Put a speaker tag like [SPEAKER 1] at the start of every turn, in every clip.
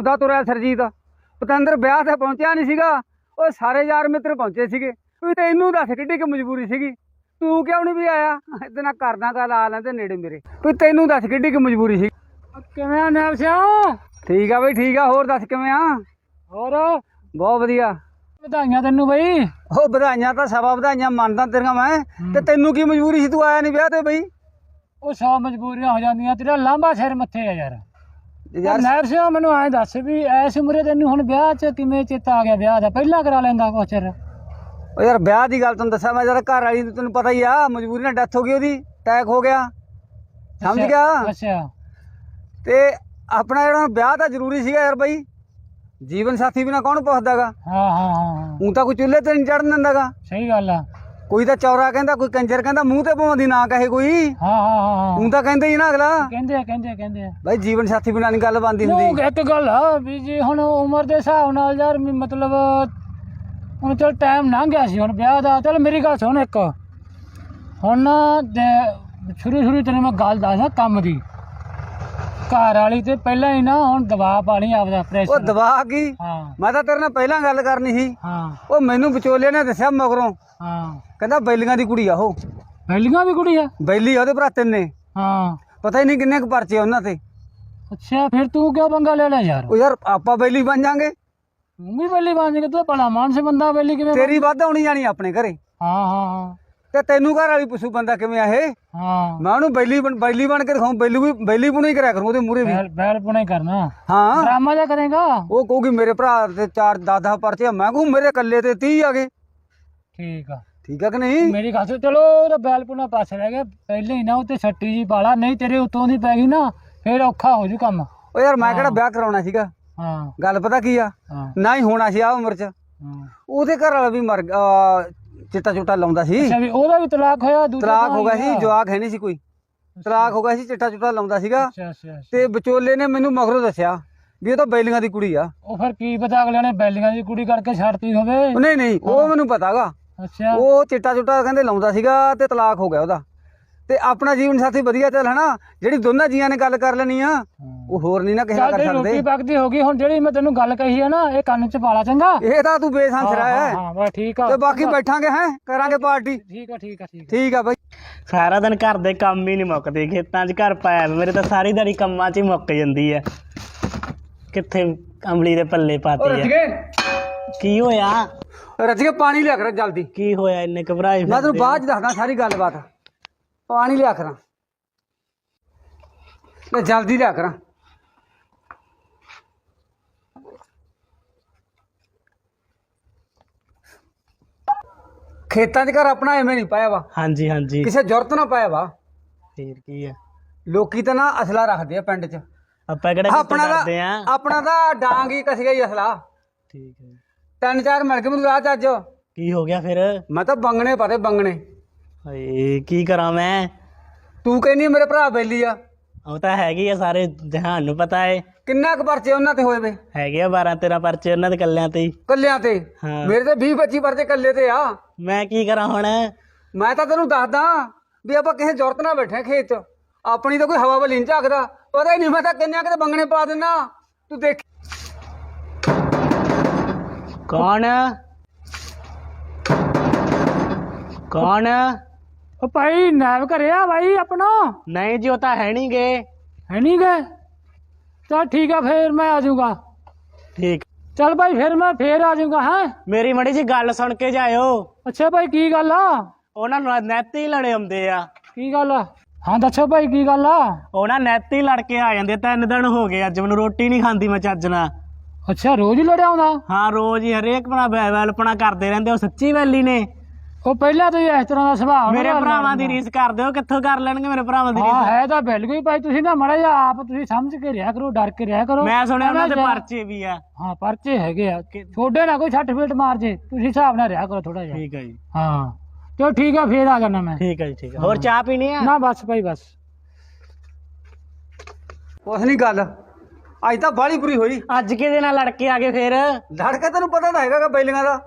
[SPEAKER 1] ਭੌਂਦਾ ਤੁਰਿਆ ਸਰਜੀਤ। ਪਤੰਦਰ ਵਿਆਹ ਤੇ ਪਹੁੰਚਿਆ ਨਹੀਂ ਸੀਗਾ। ਉਹ ਸਾਰੇ ਯਾਰ ਮਿੱਤਰ ਪਹੁੰਚੇ ਸੀਗੇ। ਵੀ ਤੈਨੂੰ ਦੱਸ ਕਿੱਡੀ ਕਿ ਮਜਬੂਰੀ ਸੀਗੀ। ਤੂੰ ਕਿਉਂ ਨਹੀਂ ਵੀ ਆਇਆ? ਇਹਦੇ ਨਾਲ ਕਰਦਾ ਗੱਲ ਆ ਲੈਂਦੇ ਨੇੜੇ ਮੇਰੇ। ਵੀ ਤੈਨੂੰ ਦੱਸ ਕਿੱਡੀ ਕਿ ਮਜਬੂਰੀ ਸੀ।
[SPEAKER 2] ਕਿਵੇਂ ਆ ਨੈਬ ਸਿਆ
[SPEAKER 1] ਠੀਕ ਆ ਬਈ ਠੀਕ ਆ। ਹੋਰ ਦੱਸ ਕਿਵੇਂ ਆ?
[SPEAKER 2] ਹੋਰ?
[SPEAKER 1] ਬਹੁਤ ਵਧੀਆ।
[SPEAKER 2] ਵਧਾਈਆਂ ਤੈਨੂੰ ਬਈ।
[SPEAKER 1] ਉਹ ਵਧਾਈਆਂ ਤਾਂ ਸਭਾ ਵਧਾਈਆਂ ਮੰਨਦਾ ਤੇਰੀਆਂ ਮੈਂ। ਤੇ ਤੈਨੂੰ ਕੀ ਮਜਬੂਰੀ ਸੀ? ਤੂੰ ਆਇਆ ਨਹੀਂ ਵਿਆਹ ਤੇ ਬਈ।
[SPEAKER 2] ਉਹ ਸੌ ਮਜਬੂਰੀਆਂ ਹੋ ਜਾਂਦੀਆਂ। ਤੇਰਾ ਲਾਂਬਾ ਸਿਰ ਮੱਥੇ ਆ ਯਾਰ।
[SPEAKER 1] ਯਾਰ
[SPEAKER 2] ਨੈਬ ਸਿਆ ਮੈਨੂੰ ਐਂ ਦੱਸ ਵੀ ਐਸ ਉਮਰੇ ਤੈਨੂੰ ਹੁਣ ਵਿਆਹ 'ਚ ਕਿਵੇਂ ਚੇਤਾ ਆ ਗਿਆ? ਵਿਆਹ ਦਾ ਪਹਿਲਾਂ ਕਰਾ ਲੈਂਦਾ ਕੁਛ ਚਿਰ।
[SPEAKER 1] ਉਹ ਯਾਰ ਵਿਆਹ ਦੀ ਗੱਲ ਤੈਨੂੰ ਦੱਸਾਂ ਮੈਂ ਜਰਾ ਘਰ ਵਾਲੀ ਨੂੰ ਤੈਨੂੰ ਪਤਾ ਹੀ ਆ ਮਜਬੂਰੀ ਨਾਲ ਡੈਥ ਹੋ ਗਈ ਉਹਦੀ ਅਟੈਕ ਹੋ ਗਿਆ। ਸਮਝ ਗਿਆ?
[SPEAKER 2] ਅੱਛਾ।
[SPEAKER 1] ਤੇ ਆਪਣਾ ਜਿਹੜਾ ਵਿਆਹ ਤਾਂ ਜ਼ਰੂਰੀ ਸੀਗਾ ਯਾਰ ਬਈ ਜੀਵਨ ਸਾਥੀ ਬਿਨਾ ਕੌਣ ਪੁੱਛਦਾਗਾ?
[SPEAKER 2] ਹਾਂ ਹਾਂ ਹਾਂ ਹਾਂ।
[SPEAKER 1] ਉਹ ਤਾਂ ਕੋਈ ਚੁੱਲ੍ਹੇ ਤੇ ਨਹੀਂ ਚੜਨ ਦਿੰਦਾਗਾ।
[SPEAKER 2] ਸਹੀ ਗੱਲ ਆ।
[SPEAKER 1] ਕੋਈ ਤਾਂ ਚੌਰਾ ਕਹਿੰਦਾ ਕੋਈ ਕੰਜਰ ਕਹਿੰਦਾ ਮੂੰਹ ਤੇ ਪਾਉਂਦੀ ਨਾ ਕਹੇ ਕੋਈ।
[SPEAKER 2] ਹਾਂ ਹਾਂ ਹਾਂ ਹਾਂ।
[SPEAKER 1] ਉਹ ਤਾਂ ਕਹਿੰਦੇ ਹੀ ਨਾ ਅਗਲਾ।
[SPEAKER 2] ਕਹਿੰਦੇ ਆ ਕਹਿੰਦੇ ਆ ਕਹਿੰਦੇ ਆ।
[SPEAKER 1] ਬਈ ਜੀਵਨ ਸਾਥੀ ਬਿਨਾ ਨਹੀਂ ਗੱਲ ਬਣਦੀ ਹੁੰਦੀ।
[SPEAKER 2] ਉਹ ਇੱਕ ਗੱਲ ਆ ਵੀ ਜੇ ਹੁਣ ਉਮਰ ਦੇ ਹਿਸਾਬ ਨਾਲ ਯਾਰ ਵੀ ਮਤਲਬ ਹੁਣ ਚਲ ਟਾਈਮ ਲੰਘ ਗਿਆ ਸੀ ਹੁਣ ਵਿਆਹ ਦਾ ਚਲ ਮੇਰੀ ਗੱਲ ਸੁਣ ਇੱਕ। ਹੁਣ ਦੇ- ਸ਼ੁਰੂ ਸ਼ੁਰੂ ਤੈਨੂੰ ਮੈਂ ਗੱਲ ਦੱਸਦਾ ਕੰਮ ਦੀ। ਘਰ ਵਾਲੀ ਤੇ ਪਹਿਲਾਂ ਹੀ ਨਾ ਹੁਣ ਦਬਾਅ ਪਾਣੀ ਆਪਦਾ
[SPEAKER 1] ਉਹ
[SPEAKER 2] ਪ੍ਰੈਸ਼ਰ
[SPEAKER 1] ਦਵਾ ਕੀ?
[SPEAKER 2] ਹਾਂ।
[SPEAKER 1] ਮੈਂ ਤਾਂ ਤੇਰੇ ਨਾਲ ਪਹਿਲਾਂ ਗੱਲ ਕਰਨੀ ਸੀ।
[SPEAKER 2] ਹਾਂ।
[SPEAKER 1] ਉਹ ਮੈਨੂੰ ਵਿਚੋਲੇ ਨੇ ਦੱਸਿਆ ਮਗਰੋਂ।
[SPEAKER 2] ਹਾਂ।
[SPEAKER 1] ਕਹਿੰਦਾ ਬੈਲੀਆਂ ਦੀ ਕੁੜੀ ਆ ਉਹ।
[SPEAKER 2] ਪਹਿਲੀਆਂ ਵੀ ਕੁੜੀ ਆ?
[SPEAKER 1] ਬੈਲੀ ਆ ਉਹਦੇ ਭਰਾ ਤਿੰਨੇ।
[SPEAKER 2] ਹਾਂ।
[SPEAKER 1] ਪਤਾ ਹੀ ਨਹੀਂ ਕਿੰਨੇ ਕੁ ਪਰਚੇ ਆ ਉਹਨਾਂ ਤੇ।
[SPEAKER 2] ਅੱਛਾ ਫਿਰ ਤੂੰ ਕਿਉਂ ਪੰਗਾ ਲੈ ਲਿਆ ਯਾਰ?
[SPEAKER 1] ਉਹ ਯਾਰ ਆਪਾਂ ਬੈਲੀ ਬਣ ਜਾਾਂਗੇ।
[SPEAKER 2] ਤੂੰ ਵੀ ਪਹਿਲੀ ਬਣ ਜਾਏਗਾ ਤੂੰ ਭਲਾ ਮਾਨਸ ਬੰਦਾ ਪਹਿਲੀ ਕਿਵੇਂ ਬਣ-
[SPEAKER 1] ਤੇਰੀ ਵੱਧ ਆਉਣੀ ਜਾਣੀ ਆਪਣੇ ਘਰੇ।
[SPEAKER 2] ਹਾਂ ਹਾਂ ਹਾਂ।
[SPEAKER 1] ਤੇ ਤੈਨੂੰ ਘਰ ਵਾਲੀ ਪੁੱਛੂ ਬੰਦਾ ਕਿਵੇਂ ਆ ਇਹ?
[SPEAKER 2] ਹਾਂ।
[SPEAKER 1] ਮੈਂ ਉਹਨੂੰ ਬੈਲੀ ਬਣ ਬੈਲੀ ਬਣ ਕੇ ਦਿਖਾਉਂ ਬੈਲੀ ਵੀ ਬੈਲੀ ਬੁਣੀ ਕਰਿਆ ਕਰੂੰ ਉਹਦੇ ਮੂਹਰੇ ਵੀ।
[SPEAKER 2] ਬੈਲ ਬੈਲ ਪੁਣੇ ਕਰਨਾ।
[SPEAKER 1] ਹਾਂ।
[SPEAKER 2] ਡਰਾਮਾ ਜਾ ਕਰੇਗਾ?
[SPEAKER 1] ਉਹ ਕਹੂਗੀ ਮੇਰੇ ਭਰਾ ਤੇ ਚਾਰ 10 10 ਪਰਚੇ ਆ। ਮੈਂ ਕਹੂੰ ਮੇਰੇ ਇਕੱਲੇ ਤੇ 30 ਆ ਗਏ।
[SPEAKER 2] ਠੀਕ ਆ।
[SPEAKER 1] ਠੀਕ ਆ ਕਿ ਨਹੀਂ?
[SPEAKER 2] ਮੇਰੀ ਗੱਲ ਸੁਣ ਚਲੋ ਉਹਦਾ ਬੈਲ ਪੁਣਾ ਪਾਸੇ ਰਹਿ ਗਿਆ। ਪਹਿਲੇ ਹੀ ਨਾ ਉੱਤੇ ਛੱਟੀ ਜੀ ਪਾਲਾ ਨਹੀਂ ਤੇਰੇ ਉੱਤੋਂ ਦੀ ਪੈ ਗਈ ਨਾ ਫਿਰ ਔਖਾ ਹੋ ਜੂ ਕੰਮ।
[SPEAKER 1] ਉਹ ਯਾਰ ਮੈਂ ਕਿਹੜਾ ਵਿਆਹ ਕਰਾਉਣਾ ਸੀਗਾ?
[SPEAKER 2] ਹਾਂ।
[SPEAKER 1] ਗੱਲ ਪਤਾ ਕੀ ਆ?
[SPEAKER 2] ਹਾਂ।
[SPEAKER 1] ਨਾ ਹੀ ਹੋਣਾ ਸੀ ਆ ਉਮਰ 'ਚ।
[SPEAKER 2] ਹਾਂ।
[SPEAKER 1] ਉਹਦੇ ਘਰ ਵਾਲਾ ਵੀ ਮਰ ਗਿਆ ਚਿੱਟਾ ਚੁੱਟਾ ਲਾਉਂਦਾ ਸੀ।
[SPEAKER 2] ਅੱਛਾ ਵੀ ਉਹਦਾ ਵੀ ਤਲਾਕ ਹੋਇਆ ਦੂਜਾ
[SPEAKER 1] ਤਲਾਕ ਹੋ ਗਿਆ। ਸੀ ਜਵਾਕ ਹੈ ਨਹੀਂ ਸੀ ਕੋਈ। ਤਲਾਕ ਹੋ ਗਿਆ ਸੀ ਚਿੱਟਾ ਚੁੱਟਾ ਲਾਉਂਦਾ ਸੀਗਾ।
[SPEAKER 2] ਅੱਛਾ ਅੱਛਾ।
[SPEAKER 1] ਤੇ ਵਿਚੋਲੇ ਨੇ ਮੈਨੂੰ ਮਗਰੋਂ ਦੱਸਿਆ ਵੀ ਉਹ ਤਾਂ ਬੈਲੀਆਂ ਦੀ ਕੁੜੀ ਆ।
[SPEAKER 2] ਉਹ ਫਿਰ ਕੀ ਪਤਾ ਅਗਲੇ ਨੇ ਬੈਲੀਆਂ ਦੀ ਕੁੜੀ ਕਰਕੇ ਛੱਡਤੀ ਹੋਵੇ?
[SPEAKER 1] ਨਹੀਂ ਨਹੀਂ ਉਹ ਮੈਨੂੰ ਪਤਾਗਾ।
[SPEAKER 2] ਅੱਛਾ।
[SPEAKER 1] ਉਹ ਚਿੱਟਾ ਚੁੱਟਾ ਕਹਿੰਦੇ ਲਾਉਂਦਾ ਸੀਗਾ ਤੇ ਤਲਾਕ ਹੋ ਗਿਆ ਉਹਦਾ। ਤੇ ਆਪਣਾ ਜੀਵਨ ਸਾਥੀ ਵਧੀਆ ਚੱਲ ਹਨਾ? ਜਿਹੜੀ ਦੋਨਾਂ ਜੀਆਂ ਨੇ ਗੱਲ ਕਰ ਲੈਣੀ ਆ ਉਹ ਹੋਰ ਨਹੀਂ ਨਾ ਕਿਸੇ ਨਾਲ
[SPEAKER 2] ਚੱਲ
[SPEAKER 1] ਕਰ
[SPEAKER 2] ਤੇਰੀ ਰੋਟੀ
[SPEAKER 1] ਸਕਦੇ।
[SPEAKER 2] ਪੱਕਦੀ ਹੋ ਗਈ ਹੁਣ ਜਿਹੜੀ ਮੈਂ ਤੈਨੂੰ ਗੱਲ ਕਹੀ ਹੈ ਨਾ ਇਹ ਕੰਨ 'ਚ ਪਾਲਾ ਚੰਗਾ?
[SPEAKER 1] ਇਹ ਤਾਂ ਤੂੰ ਬੇਸੰਸ ਰਿਹਾ
[SPEAKER 2] ਹਾਂ
[SPEAKER 1] ਹੈ।
[SPEAKER 2] ਹਾਂ ਬਸ ਠੀਕ ਆ।
[SPEAKER 1] ਤੇ ਬਾਕੀ ਬੈਠਾਂਗੇ ਹੈ? ਕਰਾਂਗੇ ਪਾਰਟੀ।
[SPEAKER 2] ਠੀਕ ਆ ਠੀਕ ਆ ਠੀਕ ਆ।
[SPEAKER 1] ਠੀਕ ਆ ਬਾਈ।
[SPEAKER 3] ਸਾਰਾ ਦਿਨ ਘਰ ਦੇ ਕੰਮ ਹੀ ਨਹੀਂ ਮੁੱਕਦੇ ਖੇਤਾਂ 'ਚ ਘਰ ਪਾਇਆ ਮੇਰੇ ਤਾਂ ਸਾਰੀ ਦਿਹਾੜੀ ਕੰਮਾਂ 'ਚ ਹੀ ਮੁੱਕ ਜਾਂਦੀ ਹੈ ਕਿੱਥੇ ਅੰਬਲੀ ਦੇ ਪੱਲੇ ਪਾਤੇ
[SPEAKER 1] ਰੱਜ
[SPEAKER 3] ਆ।
[SPEAKER 1] ਕੇ
[SPEAKER 3] ਕੀ ਹੋਇਆ?
[SPEAKER 1] ਰੱਜ ਕੇ ਪਾਣੀ ਲਿਆ ਕਰ ਜਲਦੀ।
[SPEAKER 3] ਕੀ ਹੋਇਆ? ਇੰਨੇ ਘਬਰਾਏ
[SPEAKER 1] ਮੈਂ ਤੈਨੂੰ ਬਾਅਦ ਚ ਦੱਸਦਾ ਸਾਰੀ ਗੱਲਬਾਤ। ਪਾਣੀ ਲਿਆ ਕਰਾਂ। ਲੈ ਜਲਦੀ ਲਿਆ ਕਰਾਂ। ਖੇਤਾਂ 'ਚ ਘਰ ਆਪਣਾ ਐਵੇਂ ਨਹੀਂ ਪਾਇਆ ਵਾ।
[SPEAKER 3] ਹਾਂਜੀ ਹਾਂਜੀ।
[SPEAKER 1] ਕਿਸੇ ਜ਼ਰੂਰਤ ਨਾ ਪਾਇਆ ਵਾ।
[SPEAKER 3] ਫੇਰ ਕੀ ਆ?
[SPEAKER 1] ਲੋਕੀ ਤਾਂ ਨਾ ਅਸਲਾ ਰੱਖਦੇ ਆ ਪਿੰਡ 'ਚ।
[SPEAKER 3] ਆਪਾਂ ਕਿਹੜਾ
[SPEAKER 1] ਆਪਣਾ
[SPEAKER 3] ਕਰਦੇ ਆ?
[SPEAKER 1] ਆਪਣਾ ਦਾ ਡਾਂਗ ਹੀ ਕਸ ਗਿਆ ਹੀ ਅਸਲਾ।
[SPEAKER 3] ਠੀਕ ਹੈ।
[SPEAKER 1] ਤਿੰਨ ਚਾਰ ਮਿਲ ਕੇ ਮੈਨੂੰ ਰਾਹ 'ਚ ਅੱਜ।
[SPEAKER 3] ਕੀ ਹੋ ਗਿਆ ਫਿਰ?
[SPEAKER 1] ਮੈਂ ਤਾਂ ਬੰਗਣੇ ਪਾਤੇ ਬੰਗਣੇ।
[SPEAKER 3] ਹਾਏ ਕੀ ਕਰਾਂ ਮੈਂ?
[SPEAKER 1] ਤੂੰ ਕਹਿੰਦੀ ਮੇਰੇ ਭਰਾ ਬੈਲੀ ਆ।
[SPEAKER 3] ਉਹ ਤਾਂ ਹੈਗੀ ਆ ਸਾਰੇ ਜਹਾਨ ਨੂੰ ਪਤਾ ਏ।
[SPEAKER 1] ਕਿੰਨਾ ਕੁ ਪਰਚੇ ਉਹਨਾਂ ਤੇ ਹੋਏ ਵੇ?
[SPEAKER 3] ਹੈਗੇ ਆ 12 13 ਪਰਚੇ ਉਹਨਾਂ ਦੇ ਕੱਲਿਆਂ ਤੇ ਹੀ।
[SPEAKER 1] ਕੱਲਿਆਂ ਤੇ?
[SPEAKER 3] ਹਾਂ।
[SPEAKER 1] ਮੇਰੇ ਤੇ 20 25 ਪਰਚੇ ਕੱਲੇ ਤੇ ਆ।
[SPEAKER 3] ਮੈਂ ਕੀ ਕਰਾਂ ਹੁਣ?
[SPEAKER 1] ਮੈਂ ਤਾਂ ਤੈਨੂੰ ਦੱਸਦਾ ਵੀ ਆਪਾਂ ਕਿਸੇ ਜ਼ਰੂਰਤ ਨਾਲ ਬੈਠੇ ਆ ਖੇਤ 'ਚ। ਆਪਣੀ ਤਾਂ ਕੋਈ ਹਵਾ ਵਾਲੀ ਨਹੀਂ ਝਾਕਦਾ। ਪਤਾ ਹੀ ਨਹੀਂ ਮੈਂ ਤਾਂ ਕਿੰਨਿਆਂ ਕਿਤੇ ਬੰਗਣੇ ਪਾ ਦਿੰਨਾ। ਤੂੰ ਦੇਖ।
[SPEAKER 3] ਕੌਣ? ਕੌਣ?
[SPEAKER 2] ਉਹ ਭਾਈ ਨਾਇਬ ਘਰੇ ਆ ਭਾਈ ਆਪਣਾ?
[SPEAKER 3] ਨਹੀਂ ਜੀ ਉਹ ਤਾਂ ਹੈ ਨਹੀਂ ਗਏ
[SPEAKER 2] ਹੈ ਨਹੀਂ ਗਏ ਚਲ ਠੀਕ ਆ ਫੇਰ ਮੈਂ ਆ ਜਾਊਗਾ।
[SPEAKER 3] ਠੀਕ।
[SPEAKER 2] ਚਲ ਭਾਈ ਫਿਰ ਮੈਂ ਫੇਰ ਆ ਜਾਊਗਾ ਹਾਂ?
[SPEAKER 3] ਮੇਰੀ ਮੜੀ ਜੀ ਗੱਲ ਸੁਣ ਕੇ ਜਾਇਓ।
[SPEAKER 2] ਅੱਛਾ ਭਾਈ ਕੀ ਗੱਲ ਆ?
[SPEAKER 3] ਉਹਨਾਂ ਨੂੰ ਨੈਤ ਲੜੇ ਆਉਂਦੇ ਆ।
[SPEAKER 2] ਕੀ ਗੱਲ ਆ? ਹਾਂ ਦੱਸੋ ਭਾਈ ਕੀ ਗੱਲ ਆ?
[SPEAKER 3] ਉਹਨਾਂ ਨੈਤ ਲੜ ਕੇ ਆ ਜਾਂਦੇ ਤਿੰਨ ਦਿਨ ਹੋ ਗਏ ਅੱਜ ਮੈਨੂੰ ਰੋਟੀ ਨਹੀਂ ਖਾਂਦੀ ਮੈਂ ਚੱਜ ਨਾਲ।
[SPEAKER 2] ਅੱਛਾ ਰੋਜ਼ ਹੀ ਲੜਿਆ ਆਉਂਦਾ
[SPEAKER 3] ਹਾਂ ਰੋਜ਼ ਹੀ ਹਰੇਕ ਬਣਾ ਵੈਲਪਣਾ ਕਰਦੇ ਰਹਿੰਦੇ ਉਹ ਸੱਚੀ ਵੈਲੀ ਨੇ।
[SPEAKER 2] ਉਹ ਪਹਿਲਾਂ ਤੋਂ ਹੀ ਇਸ ਤਰ੍ਹਾਂ ਦਾ ਸੁਭਾਅ ਉਹਨਾਂ
[SPEAKER 3] ਮੇਰੇ
[SPEAKER 2] ਦਾ
[SPEAKER 3] ਭਰਾਵਾਂ ਦੀ ਰੀਸ ਕਰਦੇ ਹੋ ਕਿੱਥੋਂ ਕਰ ਲੈਣਗੇ ਮੇਰੇ ਭਰਾਵਾਂ ਦੀ।
[SPEAKER 2] ਹਾਂ
[SPEAKER 3] ਰੀਸ?
[SPEAKER 2] ਹੈ ਤਾਂ ਬਿਲਕੁਲ ਹੀ ਭਾਈ ਤੁਸੀਂ ਨਾ ਮੜਾ ਜਾ ਆਪ ਤੁਸੀਂ ਸਮਝ ਕੇ ਰਿਹਾ ਕਰੋ ਡਰ ਕੇ ਰਿਹਾ ਕਰੋ।
[SPEAKER 3] ਮੈਂ ਸੁਣਿਆ ਉਹਨਾਂ ਦੇ ਪਰਚੇ ਵੀ ਆ।
[SPEAKER 2] ਹਾਂ ਪਰਚੇ ਹੈਗੇ ਆ। ਛੋਡੇ ਨਾ ਕੋਈ ਛੱਟ ਫੇਟ ਮਾਰ ਜੇ ਤੁਸੀਂ ਹਿਸਾਬ ਨਾਲ ਰਿਹਾ ਕਰੋ ਥੋੜਾ ਜਿਹਾ।
[SPEAKER 3] ਠੀਕ ਹੈ ਜੀ।
[SPEAKER 2] ਹਾਂ ਚਲੋ ਠੀਕ ਆ ਫੇਰ ਆ ਜਾਣਾ ਮੈਂ।
[SPEAKER 3] ਠੀਕ ਹੈ ਜੀ ਠੀਕ ਹੈ ਹੋਰ ਚਾਹ ਪੀਣੀ ਆ?
[SPEAKER 2] ਨਾ ਬਸ ਭਾਈ ਬਸ।
[SPEAKER 1] ਕੁਛ ਨਹੀਂ ਗੱਲ ਅੱਜ ਤਾਂ ਬਾਹਲੀ ਬੁਰੀ ਹੋਈ।
[SPEAKER 3] ਅੱਜ ਕਿਹਦੇ ਨਾਲ ਲੜ ਕੇ ਆ ਗਏ ਫੇਰ?
[SPEAKER 1] ਲੜ ਕੇ ਤੈਨੂੰ ਪਤਾ ਤਾਂ ਹੈਗਾ ਬੈਲੀਆਂ ਦਾ।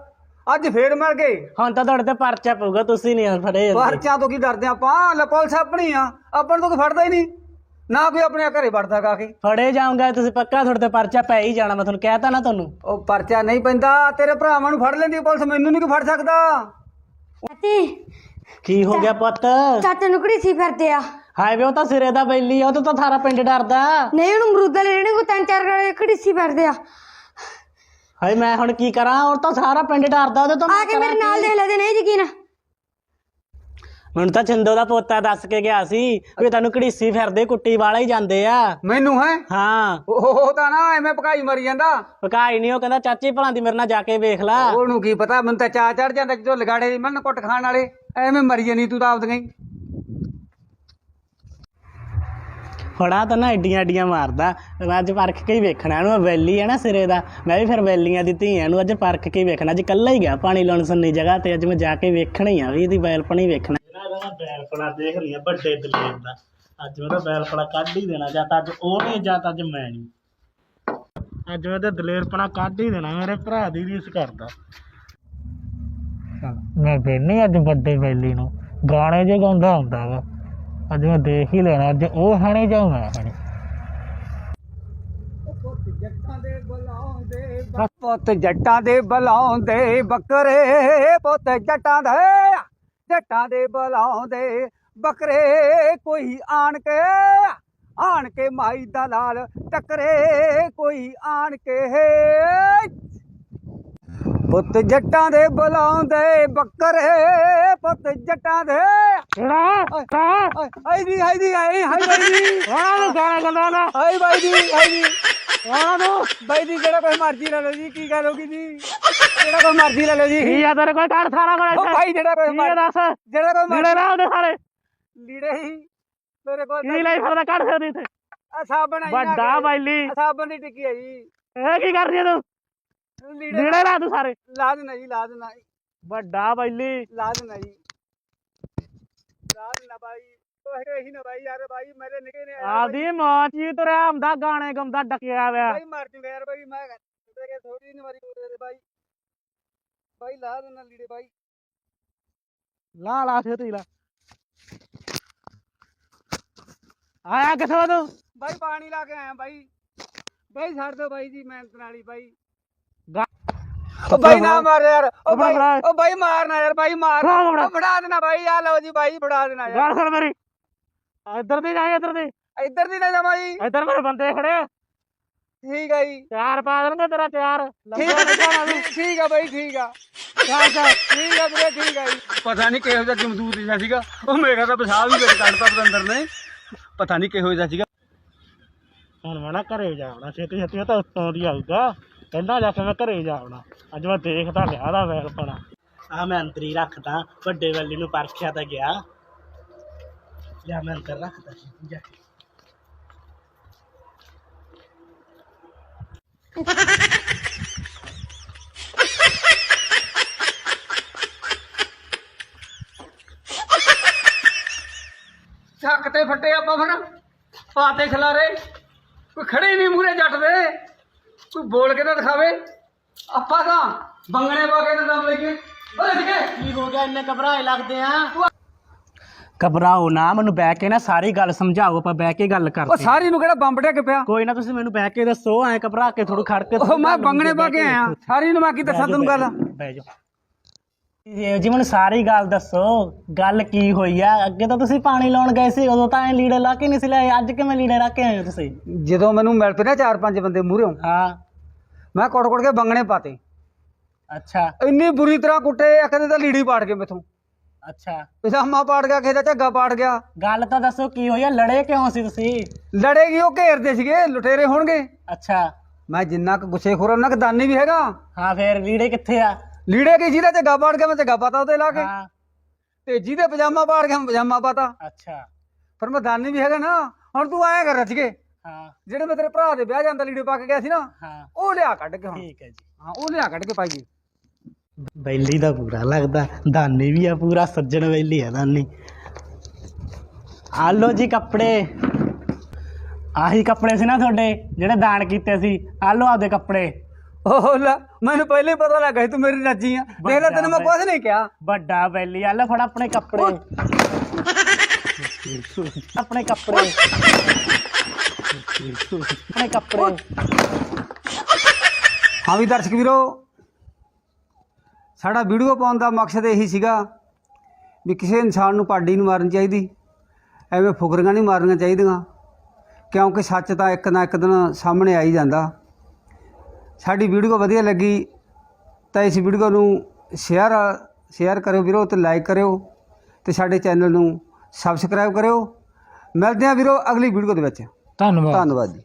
[SPEAKER 1] ਅੱਜ ਫੇਰ ਮਿਲ ਗਏ।
[SPEAKER 3] ਹੁਣ ਤਾਂ ਤੁਹਾਡੇ ਤੇ ਪਰਚਾ ਪਊਗਾ ਤੁਸੀਂ ਨਹੀਂ ਫੜੇ ਜਾਂਦੇ।
[SPEAKER 1] ਪਰਚਿਆਂ ਤੋਂ ਕੀ ਡਰਦੇ ਆਪਾਂ? ਲੈ ਪੁਲਿਸ ਆਪਣੀ ਆ ਆਪਾਂ ਨੂੰ ਤਾਂ ਕੋਈ ਫੜਦਾ ਹੀ ਨਹੀਂ। ਨਾ ਕੋਈ ਆਪਣੇ ਘਰੇ ਵੜਦਾ ਗਾ ਕੇ।
[SPEAKER 3] ਫੜੇ ਜਾਊਂਗਾ ਤੁਸੀਂ ਪੱਕਾ ਤੁਹਾਡੇ ਤੇ ਪਰਚਾ ਪੈ ਹੀ ਜਾਣਾ ਮੈਂ ਤੁਹਾਨੂੰ ਕਹਿਤਾ ਨਾ ਤੁਹਾਨੂੰ।
[SPEAKER 1] ਉਹ ਪਰਚਾ ਨਹੀਂ ਪੈਂਦਾ ਤੇਰੇ ਭਰਾਵਾਂ ਨੂੰ ਫੜ ਲੈਂਦੀ ਪੁਲਿਸ ਮੈਨੂੰ ਨਹੀਂ ਕੋਈ ਫੜ ਸਕਦਾ।
[SPEAKER 4] ਚਾਚੀ।
[SPEAKER 3] ਕੀ ਹੋ ਗਿਆ ਪੁੱਤ?
[SPEAKER 4] ਚਾਚੇ ਨੂੰ ਕਿਹੜੀ ਸੀ ਫਿਰਦੇ ਆ।
[SPEAKER 3] ਹਾਏ ਵੇ ਉਹ ਤਾਂ ਸਿਰੇ ਦਾ ਬੈਲੀ ਆ ਉਹ ਤੋਂ ਤਾਂ ਸਾਰਾ ਪਿੰਡ ਡਰਦਾ।
[SPEAKER 4] ਨਹੀਂ ਉਹਨੂੰ ਮਰੂਦਾਂ ਲੈਣੇ ਕੋ ਤਿੰਨ ਚਾਰ ਗਾਲੇ ਕਿਹੜੀ ਸੀ ਫਿਰਦੇ ਆ।
[SPEAKER 3] ਹਾਏ ਮੈਂ ਹੁਣ ਕੀ ਕਰਾਂ? ਹੁਣ ਤਾਂ ਸਾਰਾ ਪਿੰਡ ਡਰਦਾ ਉਹਦੇ ਤੋਂ
[SPEAKER 4] ਆ
[SPEAKER 3] ਮੈਂ
[SPEAKER 4] ਕੇ ਮੇਰੇ ਨਾਲ
[SPEAKER 3] ਕੀ?
[SPEAKER 4] ਦੇ ਲੈ ਦੇ ਨਹੀਂ ਯਕੀਨ।
[SPEAKER 3] ਮੈਨੂੰ ਤਾਂ ਚੰਦੋ ਦਾ ਪੋਤਾ ਦੱਸ ਕੇ ਗਿਆ ਸੀ ਵੀ ਤੈਨੂੰ ਘੜੀਸੀ ਫਿਰਦੇ ਕੁੱਟੀ ਵਾਲਾ ਹੀ ਜਾਂਦੇ ਆ।
[SPEAKER 1] ਮੈਨੂੰ ਹੈ?
[SPEAKER 3] ਹਾਂ।
[SPEAKER 1] ਉਹ ਤਾਂ ਨਾ ਐਵੇਂ ਪਕਾਈ ਮਰੀ ਜਾਂਦਾ।
[SPEAKER 3] ਪਕਾਈ ਨਹੀਂ ਉਹ ਕਹਿੰਦਾ ਚਾਚੀ ਭਲਾਂ ਦੀ ਮੇਰੇ ਨਾਲ ਜਾ ਕੇ ਵੇਖ ਲੈ।
[SPEAKER 1] ਉਹਨੂੰ ਕੀ ਪਤਾ ਮੈਨੂੰ ਤਾਂ ਚਾਹ ਚੜ ਜਾਂਦਾ ਜਦੋਂ ਲਗਾੜੇ ਦੀ ਮਨ ਕੁੱਟ ਖਾਣ ਵਾਲੇ। ਐਵੇਂ ਮਰੀ ਜਾਨੀ ਤੂੰ ਤਾਂ ਆਪਦੀਆਂ ਹੀ।
[SPEAKER 3] ਫੜਾ ਤਾਂ ਨਾ ਏਡੀਆਂ ਏਡੀਆਂ ਮਾਰਦਾ। ਮੈਂ ਅੱਜ ਪਰਖ ਕੇ ਹੀ ਵੇਖਣਾ ਇਹਨੂੰ ਵੈਲੀ ਹੈ ਨਾ ਸਿਰੇ ਦਾ। ਮੈਂ ਵੀ ਫਿਰ ਵੈਲੀਆਂ ਦੀ ਧੀਆਂ ਨੂੰ ਅੱਜ ਪਰਖ ਕੇ ਹੀ ਵੇਖਣਾ। ਅੱਜ ਕੱਲਾ ਹੀ ਗਿਆ ਪਾਣੀ ਲਾਉਣ ਸੰਨੀ ਜਗ੍ਹਾ ਤੇ ਅੱਜ ਮੈਂ ਜਾ ਕੇ ਵੇਖਣਾ ਹੀ ਆ ਵੀ ਇਹਦੀ ਬੈਲਪਣੀ ਵੇਖਣਾ। ਇਹਦਾ ਬੈਲਪਣਾ ਦੇਖ ਲਿਆ ਵੱਡੇ ਦਲੇਰ ਦਾ। ਅੱਜ ਉਹਦਾ ਬੈਲਪਣਾ ਕੱਢ ਹੀ ਦੇਣਾ ਜਾਂ ਤਾਂ ਅੱਜ ਉਹ ਨਹੀਂ ਜਾਂ ਤਾਂ ਅੱਜ ਮੈਂ ਨਹੀਂ। ਅੱਜ ਉਹਦਾ ਦਲੇਰਪਣਾ ਕੱਢ ਹੀ ਦੇਣਾ ਮੇਰੇ ਭਰਾ ਦੀ ਰੀਸ ਕਰਦਾ ਮੈਂ ਵੇਨੀ ਅੱਜ ਵੱਡੇ ਵੈਲੀ ਨੂੰ ਗਾਣੇ ਜੇ ਗਾਉਂਦਾ ਹੁੰਦਾ ਵਾ। ਅੱਜ ਮੈਂ ਦੇਖ ਹੀ ਲੈਣਾ, ਅੱਜ ਉਹ ਹਣੇ ਜਾਂ ਮੈਂ ਹਣੇ।
[SPEAKER 1] ਪੁੱਤ ਜੱਟਾਂ ਦੇ ਬੁਲਾਉਂਦੇ ਬੱਕਰੇ, ਪੁੱਤ ਜੱਟਾਂ ਦੇ ਜੱਟਾਂ ਦੇ ਬੁਲਾਉਂਦੇ ਬੱਕਰੇ। ਕੋਈ ਆਣ ਕੇ ਆਣ ਕੇ ਮਾਈ ਦਾ ਲਾਲ ਟੱਕਰੇ, ਕੋਈ ਆਣ ਕੇ ਪੁੱਤ ਜੱਟਾਂ ਦੇ ਬੁਲਾਉਂਦੇ ਬੱਕਰੇ ਪੁੱਤ ਜੱਟਾਂ ਦੇ।
[SPEAKER 3] ਕਿਹੜਾ? ਕਾ
[SPEAKER 1] ਆਈ ਦੀ ਆਈ ਦੀ ਆਈ ਹਾਈ ਬਾਈ ਦੀ
[SPEAKER 3] ਵਾਹ ਗਾਣਾ ਗਾਉਂਦਾ ਨਾ।
[SPEAKER 1] ਆਈ ਬਾਈ ਦੀ ਆਈ ਦੀ
[SPEAKER 3] ਵਾਹ ਤੂੰ
[SPEAKER 1] ਬਾਈ ਦੀ ਜਿਹੜਾ ਕੋਈ ਮਰਜ਼ੀ ਲੈ ਲਓ ਜੀ ਕੀ ਗੱਲ ਹੋ ਗਈ ਜੀ? ਜਿਹੜਾ ਕੋਈ ਮਰਜ਼ੀ ਲੈ ਲਓ ਜੀ।
[SPEAKER 3] ਕੀ ਆ ਤੇਰੇ ਕੋਲ? ਕਰ ਸਾਰਾ
[SPEAKER 1] ਉਹ
[SPEAKER 3] ਕੋਲ
[SPEAKER 1] ਭਾਈ ਜਿਹੜਾ ਕੋਈ
[SPEAKER 3] ਕੀ ਆ
[SPEAKER 1] ਮਰਜ਼ੀ
[SPEAKER 3] ਦੱਸ?
[SPEAKER 1] ਜਿਹੜਾ ਕੋਈ
[SPEAKER 3] ਲੀੜੇ
[SPEAKER 1] ਮਰਜ਼ੀ
[SPEAKER 3] ਰਾਹ ਦੇ ਸਾਰੇ।
[SPEAKER 1] ਲੀੜੇ ਹੀ। ਮੇਰੇ ਕੋਲ
[SPEAKER 3] ਕੀ ਲਈ ਫਿਰਦਾ? ਕੱਢ ਸਕਦੀ ਇੱਥੇ।
[SPEAKER 1] ਆ ਸਾਬਣ ਆਈ
[SPEAKER 3] ਵੱਡਾ ਬਾਈਲੀ
[SPEAKER 1] ਸਾਬਣ ਦੀ ਟਿੱਕੀ ਹੈ ਜੀ।
[SPEAKER 3] ਇਹ ਕੀ ਕਰ ਰਹੀ ਹੈ ਤੂੰ?
[SPEAKER 1] ਲੀੜੇ
[SPEAKER 3] ਲੀੜੇ ਰਾਹ ਤੂੰ ਸਾਰੇ।
[SPEAKER 1] ਲਾ ਦੇਣਾ ਜੀ ਲਾ ਦੇਣਾ
[SPEAKER 3] ਵੱਡਾ ਬਾਈਲੀ।
[SPEAKER 1] ਲਾ ਦੇਣਾ ਜੀ। ਲਾ ਦੇਣਾ ਬਾਈ। ਉਹ ਇਹੀ ਨਾ ਬਾਈ ਯਾਰ ਬਾਈ ਮੇਰੇ ਨਿਕੇ ਨੇ
[SPEAKER 3] ਆਪਦੀ ਮਾਂ ਚੀ ਤੁਰਿਆ ਹੁੰਦਾ ਗਾਣੇ ਗਾਉਂਦਾ ਡਕਿਆ ਹੋਇਆ।
[SPEAKER 1] ਬਾਈ ਮਰ ਜੂਗਾ ਯਾਰ ਬਾਈ ਮੈਂ ਕਹਿੰਦਾ ਥੋੜੀ ਨਹੀਂ ਮਾਰੀ ਦੇ ਬਾਈ। ਬਾਈ ਲਾ ਦੇਣਾ ਲੀੜੇ ਬਾਈ।
[SPEAKER 3] ਲਾ ਲਾ ਛੇਤੀ ਲਾ। ਆਇਆ ਕਿੱਥੋਂ ਤੂੰ?
[SPEAKER 1] ਬਾਈ ਪਾਣੀ ਲਾ ਕੇ ਆਇਆ ਬਾਈ। ਬਾਈ ਛੱਡ ਦੋ ਬਾਈ ਜੀ ਹੀ ਬਾਈ। ਉਹ ਬਾਈ ਨਾ ਮਾਰ ਯਾਰ ਉਹ ਬਾਈ। ਉਹ ਬਾਈ ਮਾਰਨਾ ਯਾਰ ਬਾਈ ਮਾਰ
[SPEAKER 3] ਫੜਾ, ਫੜਾ।
[SPEAKER 1] ਉਹ ਫੜਾ ਦੇਣਾ ਬਾਈ ਆ ਲਓ ਜੀ ਬਾਈ ਫੜਾ ਦੇਣਾ ਯਾਰ।
[SPEAKER 3] ਗੱਲ ਸੁਣ ਮੇਰੀ। ਇੱਧਰ ਦੀ ਜਾਏ ਇੱਧਰ ਦੀ।
[SPEAKER 1] ਇੱਧਰ ਦੀ ਨਾ ਜਾਵਾਂ ਜੀ
[SPEAKER 3] ਇੱਧਰ ਮੇਰੇ ਬੰਦੇ ਖੜੇ।
[SPEAKER 1] ਠੀਕ ਆ ਜੀ।
[SPEAKER 3] ਚਾਰ ਪਾ ਦੇਣਗੇ ਤੇਰਾ ਚਾਰ
[SPEAKER 1] ਠੀਕ ਆ ਠੀਕ ਆ ਬਾਈ ਠੀਕ ਆ।
[SPEAKER 3] ਚਾਰ ਚਾਰ
[SPEAKER 1] ਠੀਕ ਆ ਵੀਰੇ ਠੀਕ ਆ ਜੀ। ਪਤਾ ਨਹੀਂ ਕਿਹੋ ਜਿਹਾ ਜਮਦੂਤ ਜਿਹਾ ਸੀਗਾ। ਉਹ ਮੇਰਾ ਤਾਂ ਪਿਸ਼ਾਬ ਵੀ ਵਿੱਚ ਕੱਢਤਾ ਪਤੰਦਰ ਨੇ। ਪਤਾ ਨਹੀਂ ਕਿਹੋ ਜਿਹਾ ਸੀਗਾ।
[SPEAKER 3] ਹੁਣ ਮੈਂ ਨਾ ਘਰੇ ਜਾਵਣਾ ਛੇਤੀ ਛੇਤੀ ਤਾਂ ਉੱਤੋਂ ਦੀ ਆਊਗਾ। ਕਹਿੰਦਾ ਜਾ ਕੇ ਮੈਂ ਘਰੇ ਜਾਵਣਾ ਅੱਜ ਮੈਂ ਦੇਖਦਾ ਲਿਆ ਦਾ ਵੈਲ ਪਣਾ ਆ ਮੈਂ ਅੰਦਰ ਹੀ ਰੱਖਦਾ ਵੱਡੇ ਵੈਲੀ ਨੂੰ ਪਰਖਿਆ ਤਾਂ ਗਿਆ। ਲਿਆ ਮੈਂ ਅੰਦਰ ਰੱਖਦਾ ਸੀ ਜਾ। ਕੇ।
[SPEAKER 1] ਛੱਕ ਤੇ ਫੱਟੇ ਆਪਾਂ ਫਿਰ ਪਾਤੇ ਖਲਾਰੇ। ਕੋਈ ਖੜੇ ਨਹੀਂ ਮੂਰੇ ਜੱਟ ਦੇ। ਕੋਈ ਬੋਲ ਕੇ ਤਾਂ ਦਿਖਾਵੇ। ਆਪਾਂ ਤਾਂ ਬੰਗਣੇ ਪਾ ਕੇ ਤਾਂ ਦਮ ਲੈ ਕੇ ਓਏ ਠੀਕ
[SPEAKER 3] ਕੀ ਹੋ ਗਿਆ? ਇੰਨੇ ਘਬਰਾਏ ਲੱਗਦੇ ਆ। ਘਬਰਾਓ ਨਾ ਮੈਨੂੰ ਬਹਿ ਕੇ ਨਾ ਸਾਰੀ ਗੱਲ ਸਮਝਾਓ ਆਪਾਂ ਬਹਿ ਕੇ ਗੱਲ
[SPEAKER 1] ਉਹ
[SPEAKER 3] ਕਰਦੇ
[SPEAKER 1] ਸਾਰੀ ਨੂੰ ਕਿਹੜਾ ਬੰਬ ਡਿੱਗ ਪਿਆ?
[SPEAKER 3] ਕੋਈ ਨਾ ਤੁਸੀਂ ਮੈਨੂੰ ਬਹਿ ਕੇ ਦੱਸੋ ਐ ਘਬਰਾ ਕੇ ਥੋੜੂ ਖੜ ਕੇ
[SPEAKER 1] ਉਹ ਮੈਂ ਬੰਗਣੇ ਪਾ ਕੇ ਆਇਆ। ਸਾਰੀ ਨੂੰ ਮੈਂ ਕੀ ਦੱਸਾਂ ਤੈਨੂੰ ਗੱਲ?
[SPEAKER 3] ਬਹਿ ਜਾਓ। ਜੀ ਜੀ ਮੈਨੂੰ ਸਾਰੀ ਗੱਲ ਦੱਸੋ ਗੱਲ ਕੀ ਹੋਈ ਆ? ਅੱਗੇ ਤਾਂ ਤੁਸੀਂ ਪਾਣੀ ਲਾਉਣ ਗਏ ਸੀ ਉਦੋਂ ਤਾਂ ਐ ਲੀੜੇ ਲਾ ਕੇ ਨਹੀਂ ਸੀ ਲਿਆਏ ਅੱਜ ਕਿਵੇਂ ਲੀੜੇ ਰੱਖ ਕੇ ਆਏ ਹੋ ਤੁਸੀਂ?
[SPEAKER 1] ਜਦੋਂ ਮੈਨੂੰ ਮਿਲ ਪਏ ਨਾ ਚਾਰ ਪੰਜ ਬੰਦੇ ਮੂਹਰੋਂ।
[SPEAKER 3] ਹਾਂ।
[SPEAKER 1] ਮੈਂ ਕੁੱਟ ਕੁੱਟ ਕੇ ਬੰਗਣੇ ਪਾਤੇ।
[SPEAKER 3] ਅੱਛਾ।
[SPEAKER 1] ਇੰਨੀ ਬੁਰੀ ਤਰ੍ਹਾਂ ਕੁੱਟੇ ਇੱਕ ਦੇ ਤਾਂ ਲੀੜੀ ਪਾੜ ਕੇ ਮੇਥੋਂ।
[SPEAKER 3] ਅੱਛਾ।
[SPEAKER 1] ਪਜਾਮਾ ਪਾੜ ਗਿਆ ਕਿਸੇ ਦਾ ਝੱਗਾ ਪਾੜ ਗਿਆ।
[SPEAKER 3] ਗੱਲ ਤਾਂ ਦੱਸੋ ਕੀ ਹੋਈ ਆ ਲੜੇ ਕਿਉਂ ਸੀ ਤੁਸੀਂ?
[SPEAKER 1] ਲੜੇਗੀ ਉਹ ਘੇਰਦੇ ਸੀਗੇ ਲੁਟੇਰੇ ਹੋਣਗੇ।
[SPEAKER 3] ਅੱਛਾ।
[SPEAKER 1] ਮੈਂ ਜਿੰਨਾ ਕੁ ਗੁੱਸੇ ਖੋਰ ਉਹਨਾਂ ਕੁ ਦਾਨੀ ਵੀ ਹੈਗਾ।
[SPEAKER 3] ਹਾਂ ਫੇਰ ਲੀੜੇ ਕਿੱਥੇ ਆ?
[SPEAKER 1] ਲੀੜੇ ਕੀ ਜਿਹਦੇ ਝੱਗਾ ਪਾੜ ਗਿਆ ਮੈਂ ਝੱਗਾ ਪਾਤਾ ਉਹਦੇ ਲਾ ਕੇ।
[SPEAKER 3] ਹਾਂ।
[SPEAKER 1] ਤੇ ਜਿਹਦੇ ਪਜਾਮਾ ਪਾੜ ਗਿਆ ਮੈਂ ਪਜਾਮਾ ਪਾਤਾ।
[SPEAKER 3] ਅੱਛਾ।
[SPEAKER 1] ਫਿਰ ਮੈਂ ਦਾਨੀ ਵੀ ਹੈਗਾ ਨਾ ਹੁਣ ਤੂੰ ਆਇਆ ਕਰ ਰੱਜ ਕੇ।
[SPEAKER 3] ਹਾਂ।
[SPEAKER 1] ਜਿਹੜੇ ਮੈਂ ਤੇਰੇ ਭਰਾ ਦੇ ਵਿਆਹ ਜਾਂਦਾ ਲੀੜੇ ਪਾ ਕੇ ਗਿਆ ਸੀ ਨਾ
[SPEAKER 3] ਹਾਂ।
[SPEAKER 1] ਉਹ ਲਿਆ ਕੱਢ ਕੇ ਹੁਣ।
[SPEAKER 3] ਠੀਕ ਹੈ ਜੀ।
[SPEAKER 1] ਹਾਂ ਉਹ ਲਿਆ ਕੱਢ ਕੇ ਪਾਈਏ
[SPEAKER 3] ਬੈਲੀ ਦਾ ਪੂਰਾ ਲੱਗਦਾ ਦਾਨੀ ਵੀ ਆ ਪੂਰਾ ਸੱਜਣ ਬੈਲੀ ਆ ਦਾਨੀ। ਆ ਲੋ ਜੀ ਕੱਪੜੇ। ਆਹੀ ਕੱਪੜੇ ਸੀ ਨਾ ਤੁਹਾਡੇ ਜਿਹੜੇ ਦਾਨ ਕੀਤੇ ਸੀ। ਆ ਲੋ ਆਪਦੇ ਕੱਪੜੇ।
[SPEAKER 1] ਉਹ ਲੈ ਮੈਨੂੰ ਪਹਿਲੇ ਹੀ ਪਤਾ ਲੱਗਾ ਸੀ ਤੂੰ ਮੇਰੀ ਰੱਜੀ ਆ। ਦੇਖ ਲੈ ਤੈਨੂੰ ਮੈਂ ਕੁਝ ਨਹੀਂ ਕਿਹਾ।
[SPEAKER 3] ਵੱਡਾ ਬੈਲੀ ਆ ਲੈ ਫੜ ਆਪਣੇ ਕੱਪੜੇ। ਆਪਣੇ ਕੱਪੜੇ। ਆਪਣੇ ਕੱਪੜੇ
[SPEAKER 1] ਹਾਂ ਵੀ ਦਰਸ਼ਕ ਵੀਰੋ, ਸਾਡਾ ਵੀਡੀਓ ਪਾਉਣ ਦਾ ਮਕਸਦ ਇਹੀ ਸੀਗਾ ਵੀ ਕਿਸੇ ਇਨਸਾਨ ਨੂੰ ਪਾਡੀ ਨਹੀਂ ਮਾਰਨੀ ਚਾਹੀਦੀ, ਐਵੇਂ ਫੁਕਰੀਆਂ ਨਹੀਂ ਮਾਰਨੀਆਂ ਚਾਹੀਦੀਆਂ, ਕਿਉਂਕਿ ਸੱਚ ਤਾਂ ਇੱਕ ਨਾ ਇੱਕ ਦਿਨ ਸਾਹਮਣੇ ਆ ਹੀ ਜਾਂਦਾ। ਸਾਡੀ ਵੀਡੀਓ ਵਧੀਆ ਲੱਗੀ ਤਾਂ ਇਸ ਵੀਡੀਓ ਨੂੰ ਸ਼ੇਅਰ ਸ਼ੇਅਰ ਕਰਿਓ ਵੀਰੋ ਤੇ ਲਾਈਕ ਕਰਿਓ ਤੇ ਸਾਡੇ ਚੈਨਲ ਨੂੰ ਸਬਸਕ੍ਰਾਈਬ ਕਰਿਓ। ਮਿਲਦੇ ਹਾਂ ਵੀਰੋ ਅਗਲੀ ਵੀਡੀਓ ਦੇ ਵਿੱਚ।
[SPEAKER 2] ਧੰਨਵਾਦ।
[SPEAKER 1] ਧੰਨਵਾਦ ਜੀ।